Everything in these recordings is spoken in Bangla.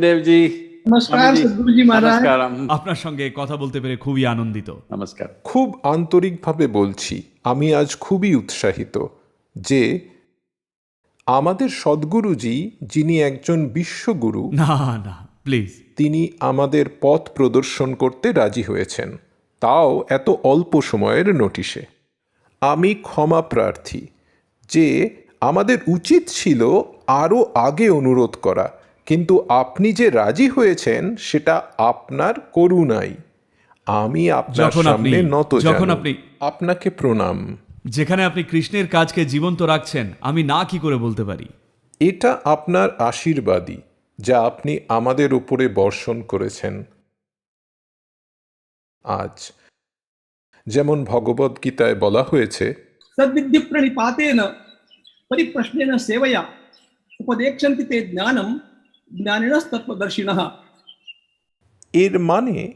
Dev ji. নমস্কার. সদ্গুরুজি মহারাজ Namaskaram. আপনার সঙ্গে কথা বলতে পেরে খুবই আনন্দিত Namaskar. খুব আন্তরিকভাবে বলছি আমি আজ খুবই উৎসাহিত যে আমাদের সদ্গুরুজি যিনি একজন বিশ্বগুরু না না প্লিজ তিনি আমাদের পথ প্রদর্শন করতে রাজি হয়েছেন তাও এত অল্প সময়ের নোটিশে আমি ক্ষমা প্রার্থী যে আমাদের উচিত ছিল আরও আগে অনুরোধ করা। কিন্তু আপনি যে রাজি হয়েছেন সেটা আপনার করুণাই। আমি আপনি আপনাকে প্রণাম। যেখানে আপনি কৃষ্ণের কাজকে জীবন্ত রাখছেন আমি না কি করে বলতে পারি? এটা আপনার আশীর্বাদী যা আপনি আমাদের উপরে বর্ষণ করেছেন। আজ যেমন ভগবদ্গীতায় বলা হয়েছে সদ্বিদ্যুপ্রণিপাতে না পরিপ্রশ্নে না সেবয়া। উপদেক্ষন্তি তে জ্ঞানম জ্ঞানিনস এর মানে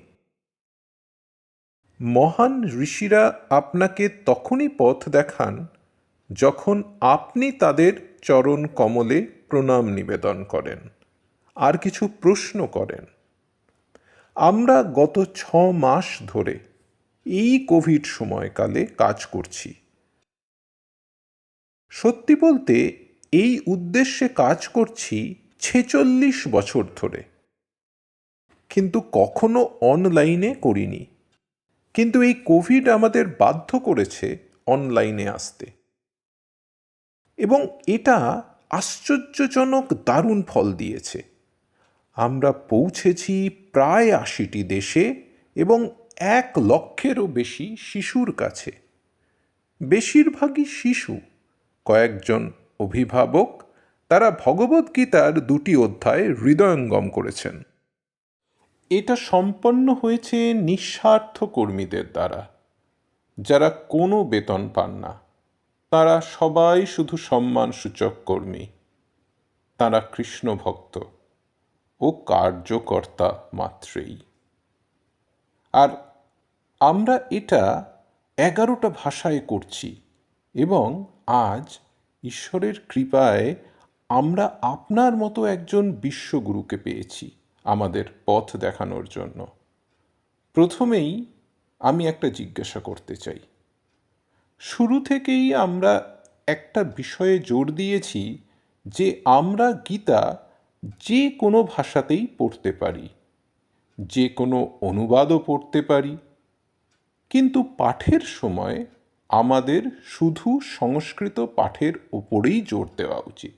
মহান ঋষিরা আপনাকে তখনই পথ দেখান যখন আপনি তাদের চরণ কমলে প্রণাম নিবেদন করেন, আর কিছু প্রশ্ন করেন। আমরা গত ছ মাস ধরে এই কোভিড সময়কালে কাজ করছি। সত্যি বলতে এই উদ্দেশ্যে কাজ করছি ছেচল্লিশ বছর ধরে। কিন্তু কখনো অনলাইনে করিনি। কিন্তু এই কোভিড আমাদের বাধ্য করেছে অনলাইনে আসতে। এবং এটা আশ্চর্যজনক দারুণ ফল দিয়েছে। আমরা পৌঁছেছি প্রায় আশিটি দেশে এবং এক লক্ষেরও বেশি শিশুর কাছে। বেশিরভাগই শিশু, কয়েকজন অভিভাবক তারা ভগবদ্গীতার দুটি অধ্যায় হৃদয়ঙ্গম করেছেন। এটা সম্পন্ন হয়েছে নিঃস্বার্থ কর্মীদের দ্বারা। যারা কোনো বেতন পান না। তারা সবাই শুধু সম্মানসূচক কর্মী। তারা কৃষ্ণ ভক্ত ও কার্যকর্তা মাত্রেই। আর আমরা এটা এগারোটা ভাষায় করছি এবং আজ ঈশ্বরের কৃপায় আমরা আপনার মতো একজন বিশ্বগুরুকে পেয়েছি আমাদের পথ দেখানোর জন্য। প্রথমেই আমি একটা জিজ্ঞাসা করতে চাই। শুরু থেকেই আমরা একটা বিষয়ে জোর দিয়েছি যে আমরা গীতা যে কোনো ভাষাতেই পড়তে পারি, যে কোনো অনুবাদও পড়তে পারি, কিন্তু পাঠের সময় আমাদের শুধু সংস্কৃত পাঠের ওপরেই জোর দেওয়া উচিত।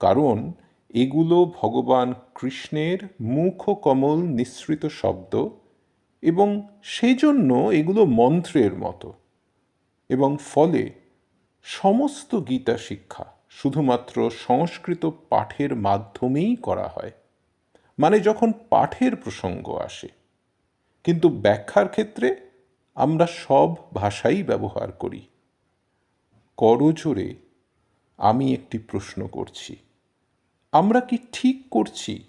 কারণ এগুলো ভগবান কৃষ্ণের মুখ কমল নিঃসৃত শব্দ এবং সেই জন্য এগুলো মন্ত্রের মতো। এবং ফলে সমস্ত গীতা শিক্ষা শুধুমাত্র সংস্কৃত পাঠের মাধ্যমেই করা হয়। মানে যখন পাঠের প্রসঙ্গ আসে। কিন্তু ব্যাখ্যার ক্ষেত্রে আমরা সব ভাষাই ব্যবহার করি। করজোরে আমি একটি প্রশ্ন করছি। আমরা কি ঠিক করছি?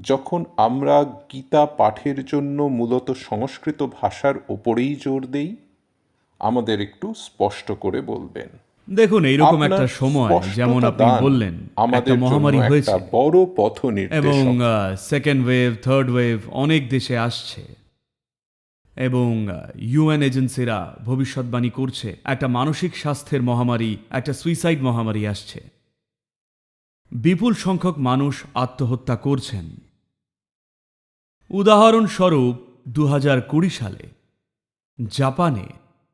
যখন আমরা গীতা পাঠের জন্য মূলত সংস্কৃত ভাষার ওপরেই জোর দেই আমাদের একটু স্পষ্ট করে বলবেন। দেখুন এইরকম একটা সময় যেমন আপনি বললেন আমাদের একটা মহামারী হয়েছে। বড় পথ এবং সেকেন্ড ওয়েভ থার্ড ওয়েভ অনেক দেশে আসছে। এবং ইউএন এজেন্সিরা ভবিষ্যৎবাণী করছে, একটা মানসিক স্বাস্থ্যের মহামারী, একটা সুইসাইড মহামারী আসছে। বিপুল সংখ্যক মানুষ আত্মহত্যা করছেন। উদাহরণস্বরূপ দু কুড়ি সালে জাপানে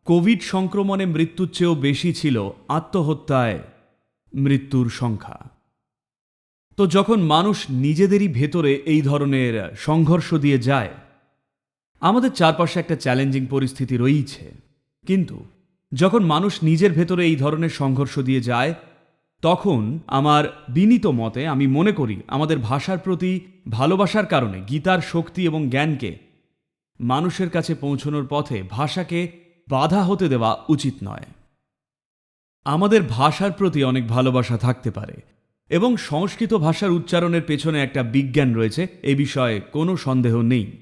কোভিড সংক্রমণে মৃত্যুর চেয়েও বেশি ছিল আত্মহত্যায় মৃত্যুর সংখ্যা। তো যখন মানুষ নিজেদেরই ভেতরে এই ধরনের সংঘর্ষ দিয়ে যায় আমাদের চারপাশে একটা চ্যালেঞ্জিং পরিস্থিতি রয়েছে কিন্তু যখন মানুষ নিজের ভেতরে এই ধরনের সংঘর্ষ দিয়ে যায়, তখন আমার বিনীত মতে আমি মনে করি আমাদের ভাষার প্রতি ভালোবাসার কারণে গীতার শক্তি এবং জ্ঞানকে মানুষের কাছে পৌঁছনোর পথে ভাষাকে বাধা হতে দেওয়া উচিত নয়। আমাদের ভাষার প্রতি অনেক ভালোবাসা থাকতে পারে এবং সংস্কৃত ভাষার উচ্চারণের পেছনে একটা বিজ্ঞান রয়েছে, এ বিষয়ে কোনো সন্দেহ নেই।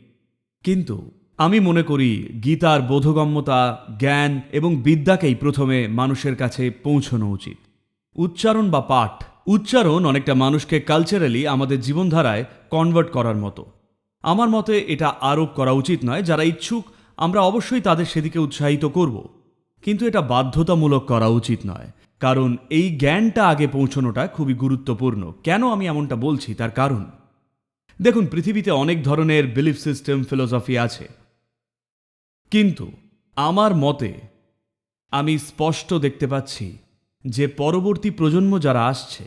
কিন্তু আমি মনে করি গীতার বোধগম্যতা, জ্ঞান এবং বিদ্যাকেই প্রথমে মানুষের কাছে পৌঁছানো উচিত। উচ্চারণ বা পাঠ, উচ্চারণ অনেকটা মানুষকে কালচারালি আমাদের জীবনধারায় কনভার্ট করার মতো। আমার মতে এটা আরোপ করা উচিত নয়, যারা ইচ্ছুক, আমরা অবশ্যই তাদের সেদিকে উৎসাহিত করব। কিন্তু এটা বাধ্যতামূলক করা উচিত নয়, কারণ এই জ্ঞানটা আগে পৌঁছানোটা খুবই গুরুত্বপূর্ণ। কেন আমি এমনটা বলছি? তার কারণ দেখুন, পৃথিবীতে অনেক ধরনের বিলিফ সিস্টেম ফিলোসফি আছে। কিন্তু আমার মতে আমি স্পষ্ট দেখতে পাচ্ছি যে পরবর্তী প্রজন্ম যারা আসছে,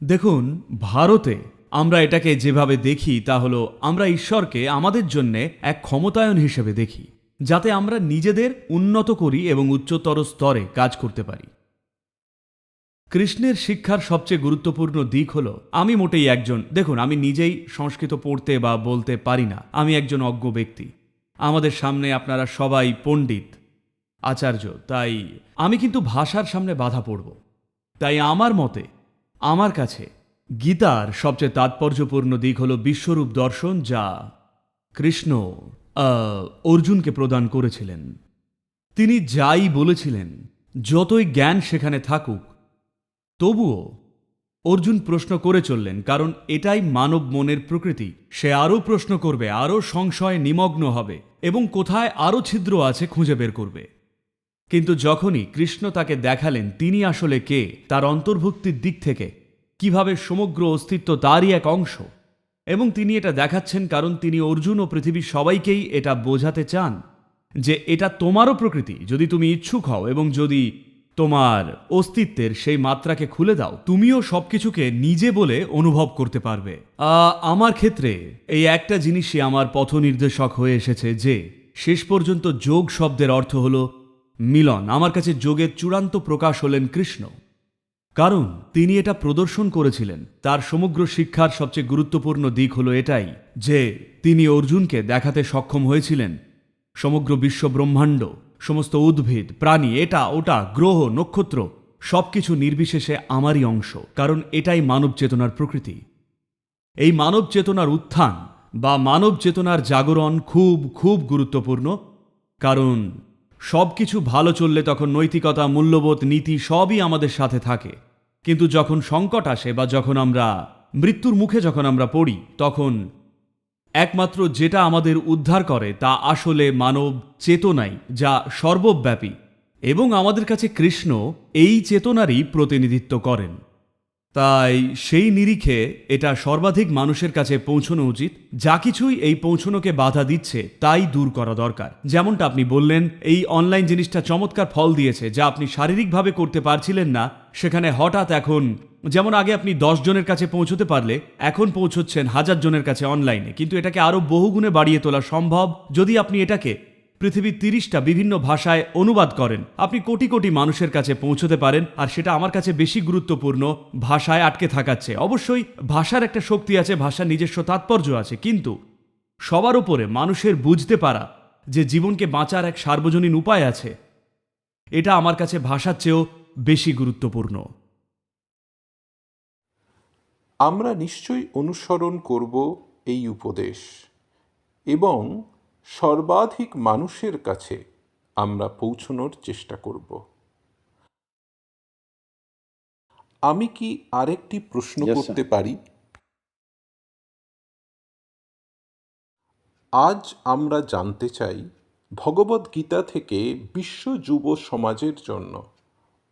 দেখুন, ভারতে আমরা এটাকে যেভাবে দেখি তা হলো আমরা ঈশ্বরকে আমাদের জন্যে এক ক্ষমতায়ন হিসেবে দেখি, যাতে আমরা নিজেদের উন্নত করি এবং উচ্চতর স্তরে কাজ করতে পারি। কৃষ্ণের শিক্ষার সবচেয়ে গুরুত্বপূর্ণ দিক হলো, আমি মোটেই একজন, দেখুন, আমি নিজেই সংস্কৃত পড়তে বা বলতে পারি না, আমি একজন অজ্ঞ ব্যক্তি। আমাদের সামনে আপনারা সবাই পণ্ডিত, আচার্য, তাই আমি কিন্তু ভাষার সামনে বাধা পড়ব। তাই আমার মতে, আমার কাছে গীতার সবচেয়ে তাৎপর্যপূর্ণ দিক হল বিশ্বরূপ দর্শন যা কৃষ্ণ অর্জুনকে প্রদান করেছিলেন। তিনি যাই বলেছিলেন, যতই জ্ঞান সেখানে থাকুক তবুও অর্জুন প্রশ্ন করে চললেন, কারণ এটাই মানব মনের প্রকৃতি। সে আরও প্রশ্ন করবে, আরও সংশয়ে নিমগ্ন হবে এবং কোথায় আরও ছিদ্র আছে খুঁজে বের করবে। কিন্তু যখনই কৃষ্ণ তাকে দেখালেন, তিনি আসলে কে, তার অন্তর্ভুক্তির দিক থেকে, কীভাবে সমগ্র অস্তিত্ব তারই এক অংশ? এবং তিনি এটা দেখাচ্ছেন কারণ তিনি অর্জুন ও পৃথিবীর সবাইকেই এটা বোঝাতে চান যে এটা তোমারও প্রকৃতি। যদি তুমি ইচ্ছুক হও এবং যদি তোমার অস্তিত্বের সেই মাত্রাকে খুলে দাও। তুমিও সবকিছুকে নিজে বলে অনুভব করতে পারবে। আমার ক্ষেত্রে এই একটা জিনিসই আমার পথ নির্দেশক হয়ে এসেছে যে, শেষ পর্যন্ত যোগ শব্দের অর্থ হল মিলন। আমার কাছে যোগের চূড়ান্ত প্রকাশ হলেন কৃষ্ণ। কারণ তিনি এটা প্রদর্শন করেছিলেন। তার সমগ্র শিক্ষার সবচেয়ে গুরুত্বপূর্ণ দিক হলো এটাই যে, তিনি অর্জুনকে দেখাতে সক্ষম হয়েছিলেন সমগ্র বিশ্ব ব্রহ্মাণ্ড। সমস্ত উদ্ভিদ, প্রাণী, এটা, ওটা, গ্রহ, নক্ষত্র, সবকিছু নির্বিশেষে আমারই অংশ, কারণ এটাই মানব চেতনার প্রকৃতি। এই মানব চেতনার উত্থান বা মানব চেতনার জাগরণ খুব খুব গুরুত্বপূর্ণ, কারণ সব কিছু ভালো চললে তখন নৈতিকতা, মূল্যবোধ, নীতি সবই আমাদের সাথে থাকে। কিন্তু যখন সংকট আসে বা যখন আমরা মৃত্যুর মুখে যখন আমরা পড়ি, তখন একমাত্র যেটা আমাদের উদ্ধার করে তা আসলে মানব চেতনাই, যা সর্বব্যাপী। এবং আমাদের কাছে কৃষ্ণ এই চেতনারই প্রতিনিধিত্ব করেন। তাই সেই নিরিখে এটা সর্বাধিক মানুষের কাছে পৌঁছনো উচিত। যা কিছুই এই পৌঁছনোকে বাধা দিচ্ছে, তাই দূর করা দরকার। যেমনটা আপনি বললেন, এই অনলাইন জিনিসটা চমৎকার ফল দিয়েছে, যা আপনি শারীরিকভাবে করতে পারছিলেন না। সেখানে হঠাৎ এখন, যেমন আগে আপনি দশ জনের কাছে পৌঁছতে পারলে, এখন পৌঁছচ্ছেন হাজার জনের কাছে অনলাইনে। কিন্তু এটাকে আরও বহুগুণে বাড়িয়ে তোলা সম্ভব যদি আপনি এটাকে পৃথিবীর তিরিশটা বিভিন্ন ভাষায় অনুবাদ করেন। আপনি কোটি কোটি মানুষের কাছে পৌঁছতে পারেন, আর সেটা আমার কাছে বেশি গুরুত্বপূর্ণ, ভাষায় আটকে থাকাচ্ছে। অবশ্যই ভাষার একটা শক্তি আছে, ভাষার নিজস্ব তাৎপর্য আছে, কিন্তু সবার উপরে মানুষের বুঝতে পারা যে জীবনকে বাঁচার এক সার্বজনীন উপায় আছে, এটা আমার কাছে ভাষার চেয়েও বেশি গুরুত্বপূর্ণ। আমরা নিশ্চয়ই অনুসরণ করব এই উপদেশ এবং সর্বাধিক মানুষের কাছে আমরা পৌঁছনোর চেষ্টা করব। আমি কি আরেকটি প্রশ্ন করতে পারি? আজ আমরা জানতে চাই ভগবদ্গীতা থেকে বিশ্ব যুব সমাজের জন্য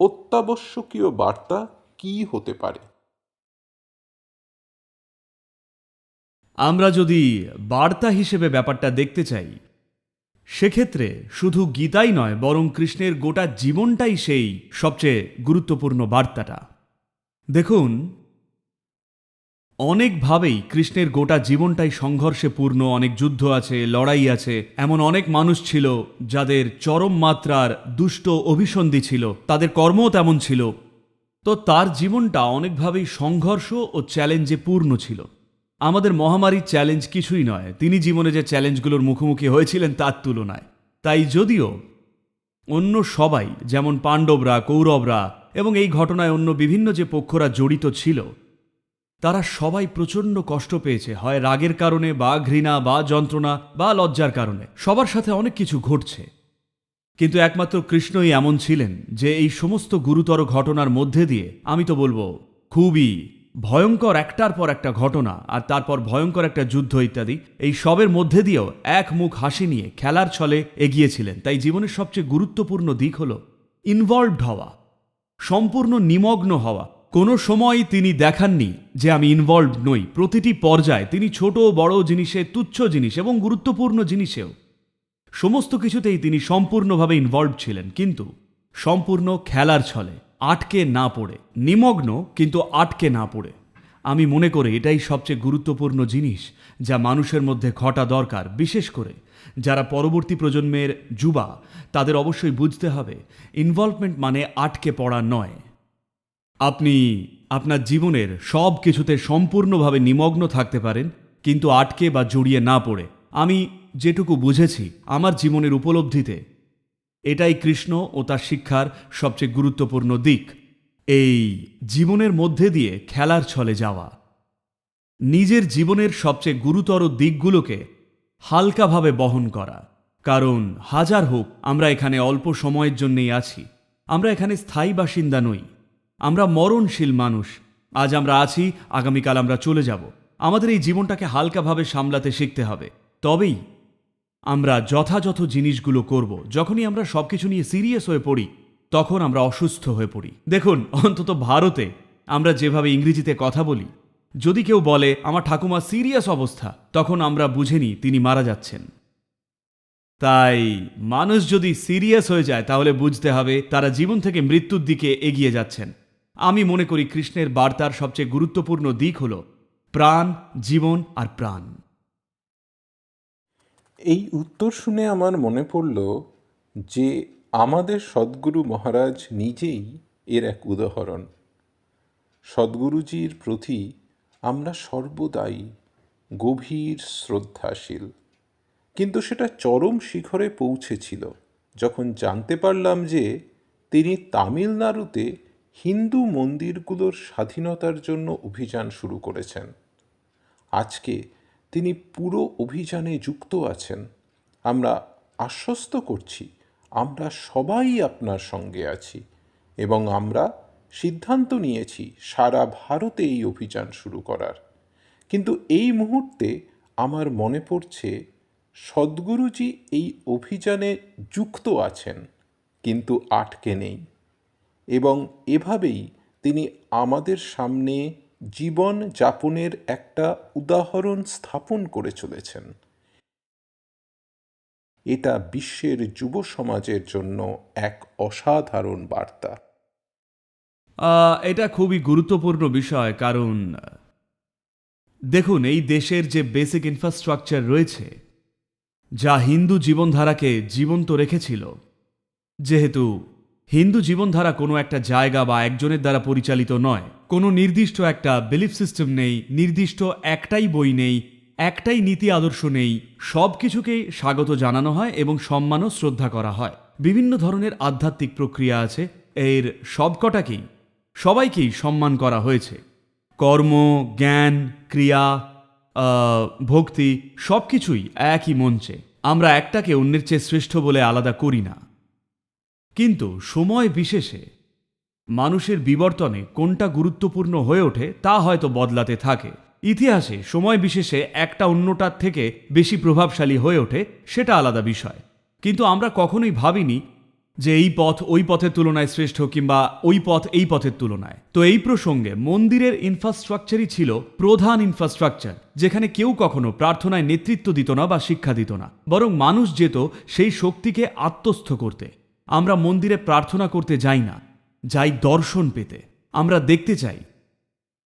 অত্যাবশ্যকীয় বার্তা কী হতে পারে? আমরা যদি বার্তা হিসেবে ব্যাপারটা দেখতে চাই, সেক্ষেত্রে শুধু গীতাই নয়, বরং কৃষ্ণের গোটা জীবনটাই সেই সবচেয়ে গুরুত্বপূর্ণ বার্তাটা। দেখুন, অনেকভাবেই কৃষ্ণের গোটা জীবনটাই সংঘর্ষে পূর্ণ, অনেক যুদ্ধ আছে, লড়াই আছে, এমন অনেক মানুষ ছিল যাদের চরম মাত্রার দুষ্ট অভিসন্ধি ছিল, তাদের কর্মও তেমন ছিল। তো তার জীবনটা অনেকভাবেই সংঘর্ষ ও চ্যালেঞ্জে পূর্ণ ছিল। আমাদের মহামারীর চ্যালেঞ্জ কিছুই নয়। তিনি জীবনে যে চ্যালেঞ্জগুলোর মুখোমুখি হয়েছিলেন তার তুলনায়। তাই যদিও অন্য সবাই, যেমন পাণ্ডবরা, কৌরবরা এবং এই ঘটনায় অন্য বিভিন্ন যে পক্ষরা জড়িত ছিল, তারা সবাই প্রচণ্ড কষ্ট পেয়েছে। হয় রাগের কারণে বা ঘৃণা বা যন্ত্রণা বা লজ্জার কারণে। সবার সাথে অনেক কিছু ঘটছে। কিন্তু একমাত্র কৃষ্ণই এমন ছিলেন যে এই সমস্ত গুরুতর ঘটনার মধ্যে দিয়ে, আমি তো বলব, খুবই ভয়ঙ্কর একটার পর একটা ঘটনা আর তারপর ভয়ঙ্কর একটা যুদ্ধ ইত্যাদি, এই সবের মধ্যে দিয়েও এক মুখ হাসি নিয়ে খেলার ছলে এগিয়েছিলেন। তাই জীবনের সবচেয়ে গুরুত্বপূর্ণ দিক হল ইনভলভড হওয়া, সম্পূর্ণ নিমগ্ন হওয়া। কোনো সময়ই তিনি দেখাননি যে আমি ইনভলভ নই। প্রতিটি পর্যায়ে তিনি ছোট, বড় জিনিসে, তুচ্ছ জিনিস এবং গুরুত্বপূর্ণ জিনিসেও। সমস্ত কিছুতেই তিনি সম্পূর্ণভাবে ইনভলভ ছিলেন। কিন্তু সম্পূর্ণ খেলার ছলে আটকে না পড়ে। নিমগ্ন, কিন্তু আটকে না পড়ে। আমি মনে করি এটাই সবচেয়ে গুরুত্বপূর্ণ জিনিস যা মানুষের মধ্যে ঘটা দরকার, বিশেষ করে যারা পরবর্তী প্রজন্মের যুবা, তাদের অবশ্যই বুঝতে হবে ইনভলভমেন্ট মানে আটকে পড়া নয়। আপনি আপনার জীবনের সব কিছুতে সম্পূর্ণভাবে নিমগ্ন থাকতে পারেন, কিন্তু আটকে বা জড়িয়ে না পড়ে। আমি যেটুকু বুঝেছি, আমার জীবনের উপলব্ধিতে এটাই কৃষ্ণ ও তার শিক্ষার সবচেয়ে গুরুত্বপূর্ণ দিক। এই জীবনের মধ্যে দিয়ে খেলার ছলে যাওয়া। নিজের জীবনের সবচেয়ে গুরুতর দিকগুলোকে হালকাভাবে বহন করা। কারণ হাজার হোক, আমরা এখানে অল্প সময়ের জন্যেই আছি। আমরা এখানে স্থায়ী বাসিন্দা নই। আমরা মরণশীল মানুষ। আজ আমরা আছি, আগামীকাল আমরা চলে যাব। আমাদের এই জীবনটাকে হালকাভাবে সামলাতে শিখতে হবে। তবেই আমরা যথাযথ জিনিসগুলো করব। যখনই আমরা সবকিছু নিয়ে সিরিয়াস হয়ে পড়ি, তখন আমরা অসুস্থ হয়ে পড়ি। দেখুন, অন্তত ভারতে আমরা যেভাবে ইংরেজিতে কথা বলি, যদি কেউ বলে, আমার ঠাকুমা সিরিয়াস অবস্থা, তখন আমরা বুঝে নিই তিনি মারা যাচ্ছেন। তাই মানুষ যদি সিরিয়াস হয়ে যায়, তাহলে বুঝতে হবে তারা জীবন থেকে মৃত্যুর দিকে এগিয়ে যাচ্ছেন। আমি মনে করি কৃষ্ণের বার্তার সবচেয়ে গুরুত্বপূর্ণ দিক হল, প্রাণ, জীবন আর প্রাণ। এই উত্তর শুনে আমার মনে পড়ল যে আমাদের সদ্গুরু মহারাজ নিজেই এর এক উদাহরণ। সদ্গুরুজির প্রতি আমরা সর্বদাই গভীর শ্রদ্ধাশীল। কিন্তু সেটা চরম শিখরে পৌঁছেছিল, যখন জানতে পারলাম যে তিনি তামিলনাড়ুতে হিন্দু মন্দিরগুলোর স্বাধীনতার জন্য অভিযান শুরু করেছেন। আজকে তিনি পুরো অভিযানে যুক্ত আছেন। আমরা আশ্বস্ত করছি, আমরা সবাই আপনার সঙ্গে আছি এবং আমরা সিদ্ধান্ত নিয়েছি সারা ভারতে এই অভিযান শুরু করার। কিন্তু এই মুহূর্তে আমার মনে পড়ছে, সদ্গুরুজি এই অভিযানে যুক্ত আছেন, কিন্তু আটকে নেই এবং এভাবেই তিনি আমাদের সামনে জীবন যাপনের একটা উদাহরণ স্থাপন করে চলেছেন। এটা বিশ্বের যুব সমাজের জন্য এক অসাধারণ বার্তা। এটা খুবই গুরুত্বপূর্ণ বিষয়, কারণ দেখুন, এই দেশের যে বেসিক ইনফ্রাস্ট্রাকচার রয়েছে, যা হিন্দু জীবনধারাকে জীবন্ত রেখেছিল, যেহেতু হিন্দু জীবনধারা কোনো একটা জায়গা বা একজনের দ্বারা পরিচালিত নয়। কোনো নির্দিষ্ট একটা বিলিফ সিস্টেম নেই, নির্দিষ্ট একটাই বই নেই, একটাই নীতি আদর্শ নেই, সব কিছুকেই স্বাগত জানানো হয় এবং সম্মান ও শ্রদ্ধা করা হয়। বিভিন্ন ধরনের আধ্যাত্মিক প্রক্রিয়া আছে, এর সবকটাকেই, সবাইকেই সম্মান করা হয়েছে। কর্ম, জ্ঞান, ক্রিয়া ভক্তি সব কিছুই একই মঞ্চে। আমরা একটাকে অন্যের চেয়ে শ্রেষ্ঠ বলে আলাদা করি না। কিন্তু সময় বিশেষে মানুষের বিবর্তনে কোনটা গুরুত্বপূর্ণ হয়ে ওঠে তা হয়তো বদলাতে থাকে। ইতিহাসে সময় বিশেষে একটা অন্যটার থেকে বেশি প্রভাবশালী হয়ে ওঠে সেটা আলাদা বিষয়। কিন্তু আমরা কখনোই ভাবিনি যে এই পথ ওই পথের তুলনায় শ্রেষ্ঠ কিংবা ওই পথ এই পথের তুলনায়। তো এই প্রসঙ্গে মন্দিরের ইনফ্রাস্ট্রাকচারই ছিল প্রধান ইনফ্রাস্ট্রাকচার যেখানে কেউ কখনো প্রার্থনায় নেতৃত্ব দিত না বা শিক্ষা দিত না, বরং মানুষ যেত সেই শক্তিকে আত্মস্থ করতে। আমরা মন্দিরে প্রার্থনা করতে যাই না, যাই দর্শন পেতে। আমরা দেখতে চাই।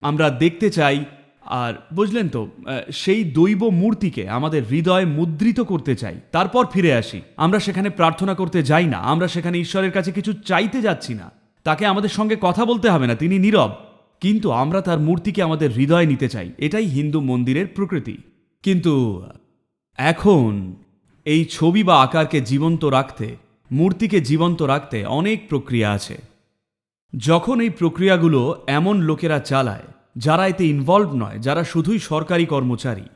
আমরা দেখতে চাই, আর বুঝলেন তো সেই দৈব মূর্তিকে আমাদের হৃদয়ে মুদ্রিত করতে চাই। তারপর ফিরে আসি। আমরা সেখানে প্রার্থনা করতে যাই না। আমরা সেখানে ঈশ্বরের কাছে কিছু চাইতে যাচ্ছি না। তাকে আমাদের সঙ্গে কথা বলতে হবে না, তিনি নীরব। কিন্তু আমরা তার মূর্তিকে আমাদের হৃদয়ে নিতে চাই। এটাই হিন্দু মন্দিরের প্রকৃতি। কিন্তু এখন এই ছবি বা আকারকে জীবন্ত রাখতে মূর্তিকে জীবন্ত রাখতে অনেক প্রক্রিয়া আছে। যখন এই প্রক্রিয়াগুলো এমন লোকেরা চালায়, যারা এতে ইনভলভ নয়, যারা শুধুই সরকারি কর্মচারী,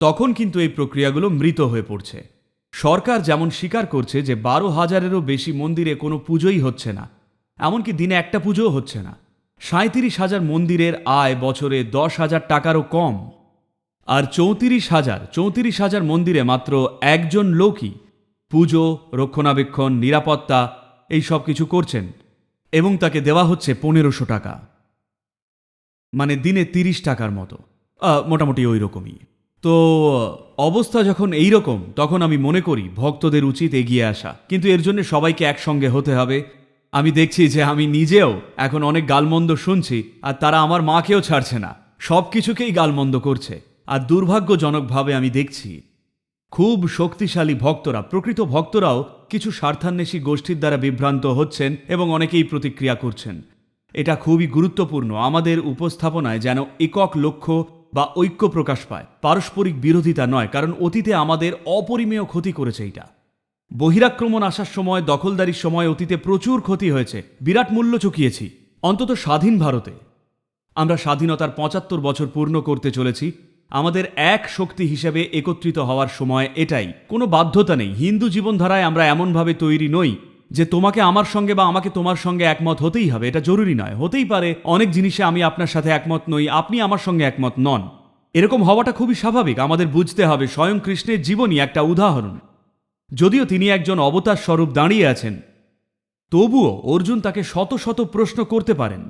তখন কিন্তু এই প্রক্রিয়াগুলো মৃত হয়ে পড়ছে। সরকার যেমন স্বীকার করছে যে বারো হাজারেরও বেশি মন্দিরে কোনো পুজোই হচ্ছে না, এমনকি দিনে একটা পুজোও হচ্ছে না। সাঁত্রিশ হাজার মন্দিরের আয় বছরে দশ হাজার টাকারও কম। আর চৌত্রিশ হাজার চৌত্রিশ হাজার মন্দিরে মাত্র একজন লোকই পুজো, রক্ষণাবেক্ষণ, নিরাপত্তা, এই সব কিছু করছেন এবং তাকে দেওয়া হচ্ছে পনেরোশো টাকা। মানে দিনে তিরিশ টাকার মতো। মোটামুটি ওই রকমই। তো, অবস্থা যখন এই রকম, তখন আমি মনে করি ভক্তদের উচিত এগিয়ে আসা। কিন্তু এর জন্য সবাইকে একসঙ্গে হতে হবে। আমি দেখছি যে আমি নিজেও এখন অনেক গালমন্দ শুনছি, আর তারা আমার মাকেও ছাড়ছে না। সব কিছুকেই গালমন্দ করছে। আর দুর্ভাগ্যজনকভাবে আমি দেখছি খুব শক্তিশালী ভক্তরা, প্রকৃত ভক্তরাও কিছু স্বার্থান্বেষী গোষ্ঠীর দ্বারা বিভ্রান্ত হচ্ছেন এবং অনেকেই প্রতিক্রিয়া করছেন। এটা খুবই গুরুত্বপূর্ণ, আমাদের উপস্থাপনায় যেন একক লক্ষ্য বা ঐক্য প্রকাশ পায়। পারস্পরিক বিরোধিতা নয়, কারণ অতীতে আমাদের অপরিমেয় ক্ষতি করেছে এটা। বহিরাক্রমণ আসার সময়, দখলদারির সময় অতীতে প্রচুর ক্ষতি হয়েছে, বিরাট মূল্য চুকিয়েছি, অন্তত স্বাধীন ভারতে। আমরা স্বাধীনতার পঁচাত্তর বছর পূর্ণ করতে চলেছি আমাদের এক শক্তি হিসেবে একত্রিত হওয়ার সময় এটাই। কোনো বাধ্যতা নেই। হিন্দু জীবনধারায় আমরা এমনভাবে তৈরি নই যে তোমাকে আমার সঙ্গে বা আমাকে তোমার সঙ্গে একমত হতেই হবে। এটা জরুরি নয়। হতেই পারে অনেক জিনিসে আমি আপনার সাথে একমত নই, আপনি আমার সঙ্গে একমত নন। এরকম হওয়াটা খুবই স্বাভাবিক। আমাদের বুঝতে হবে স্বয়ং কৃষ্ণের জীবনই একটা উদাহরণ। যদিও তিনি একজন অবতার স্বরূপ দাঁড়িয়ে আছেন, তবুও অর্জুন তাকে শত শত প্রশ্ন করতে পারেন।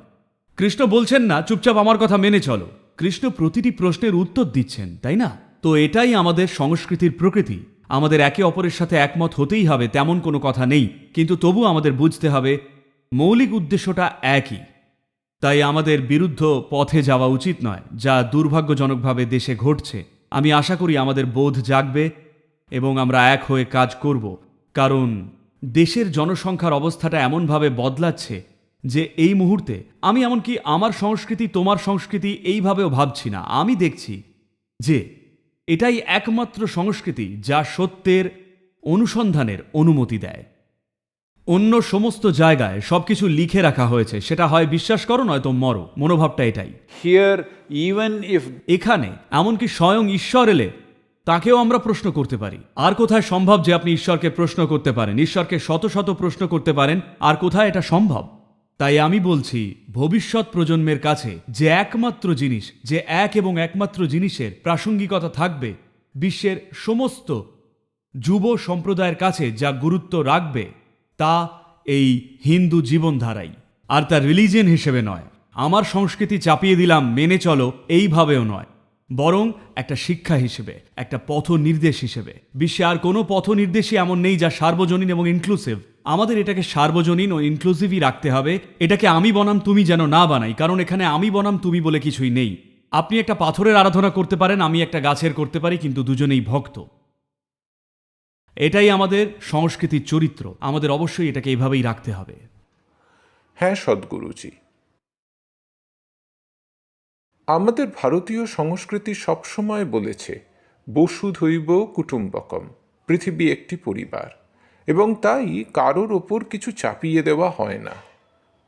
কৃষ্ণ বলছেন না, চুপচাপ আমার কথা মেনে চলো। কৃষ্ণ প্রতিটি প্রশ্নের উত্তর দিচ্ছেন, তাই না? তো এটাই আমাদের সংস্কৃতির প্রকৃতি। আমাদের একে অপরের সাথে একমত হতেই হবে, তেমন কোনো কথা নেই। কিন্তু তবু আমাদের বুঝতে হবে, মৌলিক উদ্দেশ্যটা একই। তাই আমাদের বিরুদ্ধ পথে যাওয়া উচিত নয়, যা দুর্ভাগ্যজনকভাবে দেশে ঘটছে। আমি আশা করি আমাদের বোধ জাগবে এবং আমরা এক হয়ে কাজ করব। কারণ দেশের জনসংখ্যার অবস্থাটা এমনভাবে বদলাচ্ছে যে এই মুহূর্তে আমি এমনকি আমার সংস্কৃতি তোমার সংস্কৃতি এইভাবেও ভাবছি না। আমি দেখছি যে এটাই একমাত্র সংস্কৃতি যা সত্যের অনুসন্ধানের অনুমতি দেয়। অন্য সমস্ত জায়গায় সবকিছু লিখে রাখা হয়েছে। সেটা হয় বিশ্বাস করো নয়তো মরো। মনোভাবটা এটাই। হিয়ার ইভেন ইফ এখানে এমনকি স্বয়ং ঈশ্বর এলে তাকেও আমরা প্রশ্ন করতে পারি। আর কোথায় সম্ভব যে আপনি ঈশ্বরকে প্রশ্ন করতে পারেন? ঈশ্বরকে শত শত প্রশ্ন করতে পারেন। আর কোথায় এটা সম্ভব? তাই আমি বলছি, ভবিষ্যৎ প্রজন্মের কাছে যে একমাত্র জিনিস, যে এক এবং একমাত্র জিনিসের প্রাসঙ্গিকতা থাকবে, বিশ্বের সমস্ত যুব সম্প্রদায়ের কাছে যা গুরুত্ব রাখবে, তা এই হিন্দু জীবনধারাই। আর তার রিলিজিয়ন হিসেবে নয়। আমার সংস্কৃতি চাপিয়ে দিলাম, মেনে চলো, এইভাবেও নয়। বরং একটা শিক্ষা হিসেবে, একটা পথ নির্দেশ হিসেবে। বিশ্বে আর কোনো পথ নির্দেশই এমন নেই যা সার্বজনীন এবং ইনক্লুসিভ আমাদের এটাকে সার্বজনীন ও ইনক্লুসিভই রাখতে হবে। এটাকে আমি বনাম, তুমি যেন না বানাই। কারণ এখানে আমি বনাম, তুমি বলে কিছুই নেই। আপনি একটা পাথরের আরাধনা করতে পারেন, আমি একটা গাছের করতে পারি, কিন্তু দুজনেই ভক্ত। এটাই আমাদের সংস্কৃতির চরিত্র। আমাদের অবশ্যই এটাকে এভাবেই রাখতে হবে। হ্যাঁ সদ্গুরুজি। আমাদের ভারতীয় সংস্কৃতি সবসময় বলেছে, বসুধৈব কুটুম্বকম, পৃথিবী একটি পরিবার। এবং তাই কারোর ওপর কিছু চাপিয়ে দেওয়া হয় না।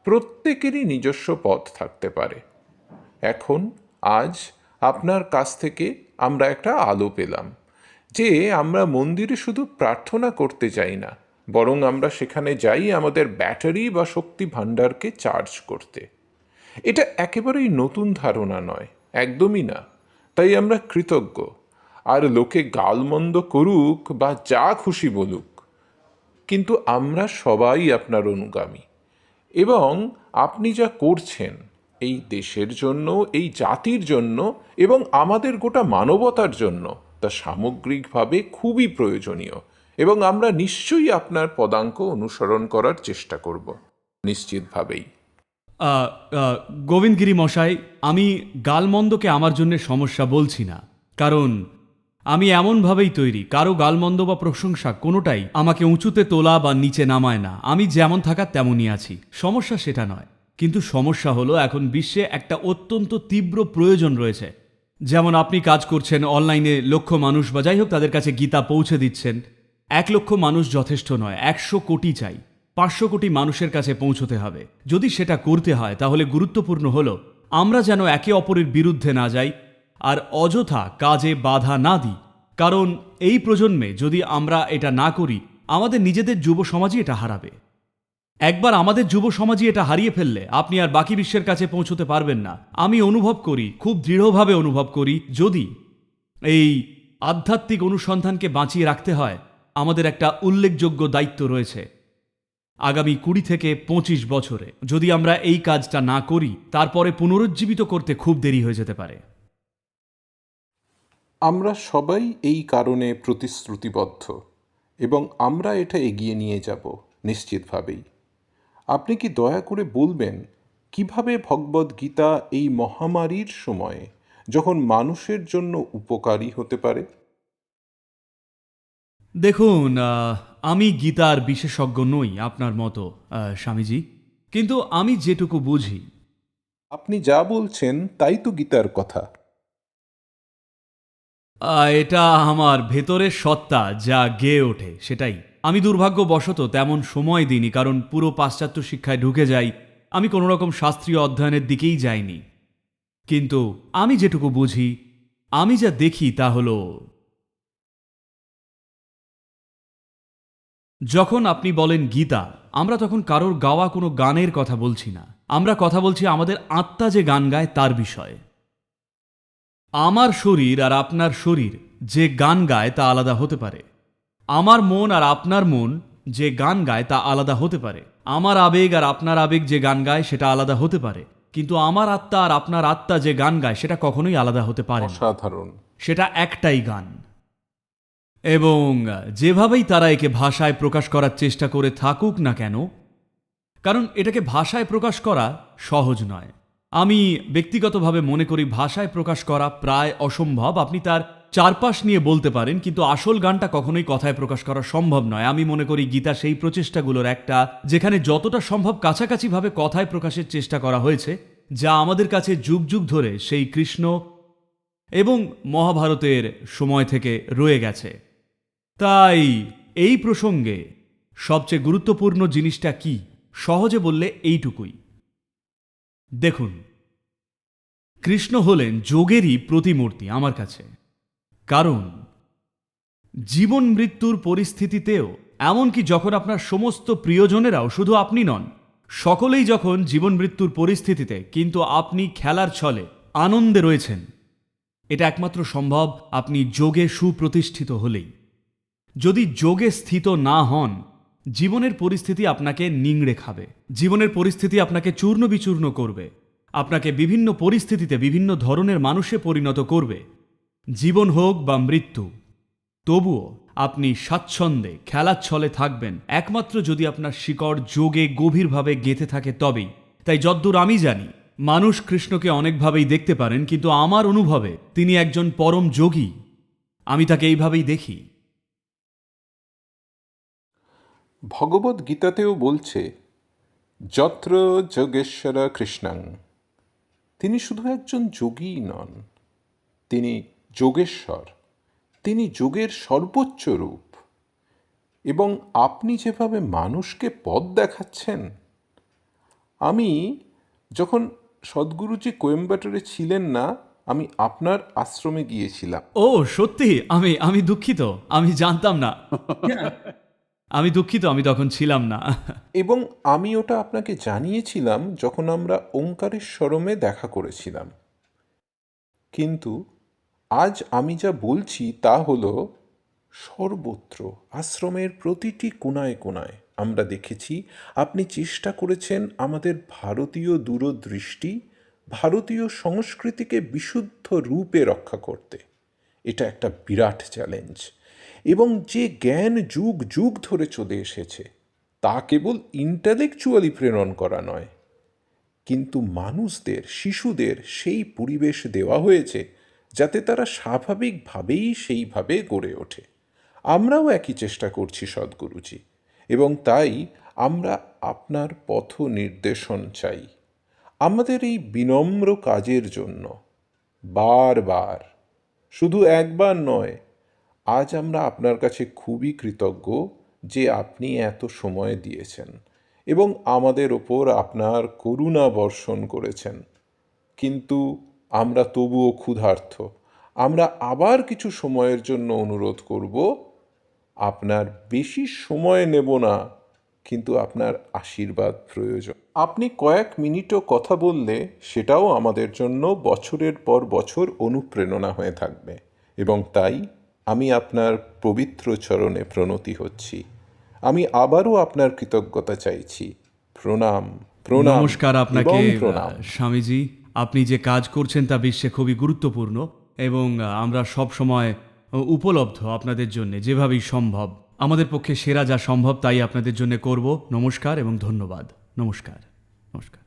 প্রত্যেকেরই নিজস্ব পথ থাকতে পারে। এখন, আজ আপনার কাছ থেকে আমরা একটা আলো পেলাম, যে আমরা মন্দিরে শুধু প্রার্থনা করতে যাই না, বরং আমরা সেখানে যাই আমাদের ব্যাটারি বা শক্তি ভাণ্ডারকে চার্জ করতে। এটা একেবারেই নতুন ধারণা নয়, একদমই না। তাই আমরা কৃতজ্ঞ। আর লোকে গালমন্দ করুক বা যা খুশি বলুক কিন্তু আমরা সবাই আপনার অনুগামী। এবং আপনি যা করছেন, এই দেশের জন্য, এই জাতির জন্য এবং আমাদের গোটা মানবতার জন্য তা সামগ্রিকভাবে খুবই প্রয়োজনীয় এবং আমরা নিশ্চয়ই আপনার পদাঙ্ক অনুসরণ করার চেষ্টা করব, নিশ্চিতভাবেই। গোবিন্দগিরি মশাই, আমি গালমন্দকে আমার জন্য সমস্যা বলছি না, কারণ আমি এমনভাবেই তৈরি, কারও গালমন্দ বা প্রশংসা কোনোটাই আমাকে উঁচুতে তোলা বা নিচে নামায় না। আমি যেমন থাকা তেমনই আছি। সমস্যা সেটা নয়। কিন্তু সমস্যা হলো এখন বিশ্বে একটা অত্যন্ত তীব্র প্রয়োজন রয়েছে। যেমন আপনি কাজ করছেন, অনলাইনে লক্ষ মানুষ বা যাই হোক তাদের কাছে গীতা পৌঁছে দিচ্ছেন। এক লক্ষ মানুষ যথেষ্ট নয়, একশো কোটি চাই। পাঁচশো কোটি মানুষের কাছে পৌঁছতে হবে। যদি সেটা করতে হয়, তাহলে গুরুত্বপূর্ণ হলো, আমরা যেন একে অপরের বিরুদ্ধে না যাই আর অযথা কাজে বাধা না দিই। কারণ এই প্রজন্মে যদি আমরা এটা না করি, আমাদের নিজেদের যুব সমাজই এটা হারাবে। একবার আমাদের যুব সমাজই এটা হারিয়ে ফেললে আপনি আর বাকি বিশ্বের কাছে পৌঁছতে পারবেন না। আমি অনুভব করি, খুব দৃঢ়ভাবে অনুভব করি, যদি এই আধ্যাত্মিক অনুসন্ধানকে বাঁচিয়ে রাখতে হয়, আমাদের একটা উল্লেখযোগ্য দায়িত্ব রয়েছে। আগামী কুড়ি থেকে পঁচিশ বছরে যদি আমরা এই কাজটা না করি, তারপরে পুনরুজ্জীবিত করতে খুব দেরি হয়ে যেতে পারে। আমরা সবাই এই কারণে প্রতিশ্রুতিবদ্ধ এবং আমরা এটা এগিয়ে নিয়ে যাব নিশ্চিতভাবেই। আপনি কি দয়া করে বলবেন কীভাবে ভগবদ গীতা এই মহামারীর সময়ে যখন মানুষের জন্য উপকারী হতে পারে? দেখুন আমি গীতার বিশেষজ্ঞ নই আপনার মতো স্বামীজি কিন্তু আমি যেটুকু বুঝি। আপনি যা বলছেন তাই তো গীতার কথা। এটা আমার ভেতরের সত্তা যা গেয়ে ওঠে, সেটাই। আমি দুর্ভাগ্যবশত তেমন সময় দিইনি, কারণ পুরো পাশ্চাত্য শিক্ষায় ঢুকে যাই, আমি কোনো রকম শাস্ত্রীয় অধ্যয়নের দিকেই যাইনি। কিন্তু আমি যেটুকু বুঝি, আমি যা দেখি তা হল, যখন আপনি বলেন গীতা, আমরা তখন কারোর গাওয়া কোনো গানের কথা বলছি না। আমরা কথা বলছি আমাদের আত্মা যে গান গায় তার বিষয়ে। আমার শরীর আর আপনার শরীর যে গান গায় তা আলাদা হতে পারে। আমার মন আর আপনার মন যে গান গায় তা আলাদা হতে পারে। আমার আবেগ আর আপনার আবেগ যে গান গায় সেটা আলাদা হতে পারে। কিন্তু আমার আত্মা আর আপনার আত্মা যে গান গায় সেটা কখনোই আলাদা হতে পারে না। অসাধারণ। সেটা একটাই গান। এবং যেভাবেই তারা একে ভাষায় প্রকাশ করার চেষ্টা করে থাকুক না কেন কারণ এটাকে ভাষায় প্রকাশ করা সহজ নয়। আমি ব্যক্তিগতভাবে মনে করি ভাষায় প্রকাশ করা প্রায় অসম্ভব। আপনি তার চারপাশ নিয়ে বলতে পারেন, কিন্তু আসল গানটা কখনোই কথায় প্রকাশ করা সম্ভব নয়। আমি মনে করি গীতা সেই প্রচেষ্টাগুলোর একটা, যেখানে যতটা সম্ভব কাছাকাছিভাবে কথায় প্রকাশের চেষ্টা করা হয়েছে, যা আমাদের কাছে যুগ যুগ ধরে সেই কৃষ্ণ এবং মহাভারতের সময় থেকে রয়ে গেছে। তাই এই প্রসঙ্গে সবচেয়ে গুরুত্বপূর্ণ জিনিসটা কি? সহজে বললে এইটুকুই। দেখুন, কৃষ্ণ হলেন যোগেরই প্রতিমূর্তি আমার কাছে। কারণ, জীবন মৃত্যুর পরিস্থিতিতেও, এমনকি যখন আপনার সমস্ত প্রিয়জনেরাও শুধু আপনি নন, সকলেই যখন জীবন মৃত্যুর পরিস্থিতিতে, কিন্তু আপনি খেলার ছলে আনন্দে রয়েছেন, এটা একমাত্র সম্ভব আপনি যোগে সুপ্রতিষ্ঠিত হলেই। যদি যোগে স্থিত না হন জীবনের পরিস্থিতি আপনাকে নিংড়ে খাবে। জীবনের পরিস্থিতি আপনাকে চূর্ণ বিচূর্ণ করবে। আপনাকে বিভিন্ন পরিস্থিতিতে বিভিন্ন ধরনের মানুষে পরিণত করবে। জীবন হোক বা মৃত্যু, তবুও আপনি স্বাচ্ছন্দ্যে, খেলার ছলে থাকবেন। একমাত্র যদি আপনার শিকড় যোগে গভীরভাবে গেঁথে থাকে তবেই। তাই যদ্দূর আমি জানি, মানুষ কৃষ্ণকে অনেকভাবেই দেখতে পারেন, কিন্তু আমার অনুভবে তিনি একজন পরম যোগী। আমি তাকে এইভাবেই দেখি। ভগবদ গীতাতেও বলছে যত্র যোগেশ্বর কৃষ্ণাং। তিনি শুধু একজন যোগীই নন তিনি যোগেশ্বর তিনি যোগের সর্বোচ্চ রূপ। এবং আপনি যেভাবে মানুষকে পথ দেখাচ্ছেন আমি যখন সদ্গুরুজি কোয়েম্বাটোরে ছিলেন না আমি আপনার আশ্রমে গিয়েছিলাম। ও সত্যি? আমি আমি দুঃখিত আমি জানতাম না. আমি দুঃখিত, আমি তখন ছিলাম না। এবং আমি ওটা আপনাকে জানিয়েছিলাম যখন আমরা ওঙ্কারেশ্বরমে দেখা করেছিলাম। কিন্তু আজ আমি যা বলছি তা হলো সর্বত্র, আশ্রমের প্রতিটি কোনায় কোনায় আমরা দেখেছি, আপনি চেষ্টা করেছেন আমাদের ভারতীয় দূরদৃষ্টি, ভারতীয় সংস্কৃতিকে বিশুদ্ধ রূপে রক্ষা করতে। এটা একটা বিরাট চ্যালেঞ্জ। এবং যে জ্ঞান যুগ যুগ ধরে চলে এসেছে, তা কেবল ইন্টালেকচুয়ালি প্রেরণ করা নয়। কিন্তু মানুষদের, শিশুদের সেই পরিবেশ দেওয়া হয়েছে, যাতে তারা স্বাভাবিকভাবেই সেইভাবে গড়ে ওঠে। আমরাও একই চেষ্টা করছি সদ্গুরুজি, এবং তাই আমরা আপনার পথ নির্দেশন চাই। আমাদের এই বিনম্র কাজের জন্য বারবার, শুধু একবার নয় আজ আমরা আপনার কাছে খুবই কৃতজ্ঞ যে আপনি এত সময় দিয়েছেন এবং আমাদের ওপর আপনার করুণা বর্ষণ করেছেন। কিন্তু আমরা তবুও ক্ষুধার্ত আমরা আবার কিছু সময়ের জন্য অনুরোধ করব, আপনার বেশি সময় নেব না, কিন্তু আপনার আশীর্বাদ প্রয়োজন। আপনি কয়েক মিনিটও কথা বললে সেটাও আমাদের জন্য বছরের পর বছর অনুপ্রেরণা হয়ে থাকবে এবং তাই আমি আপনার পবিত্র চরণে প্রণতি হচ্ছি। আমি আবারও আপনার কৃতজ্ঞতা চাইছি। প্রণাম প্রণাম নমস্কার আপনাকে প্রণাম। স্বামীজি। আপনি যে কাজ করছেন তা বিশ্বে খুবই গুরুত্বপূর্ণ এবং আমরা সব সময় উপলব্ধ আপনাদের জন্য যেভাবেই সম্ভব। আমাদের পক্ষে সেরা যা সম্ভব তাই আপনাদের জন্য করব। নমস্কার এবং ধন্যবাদ। নমস্কার নমস্কার।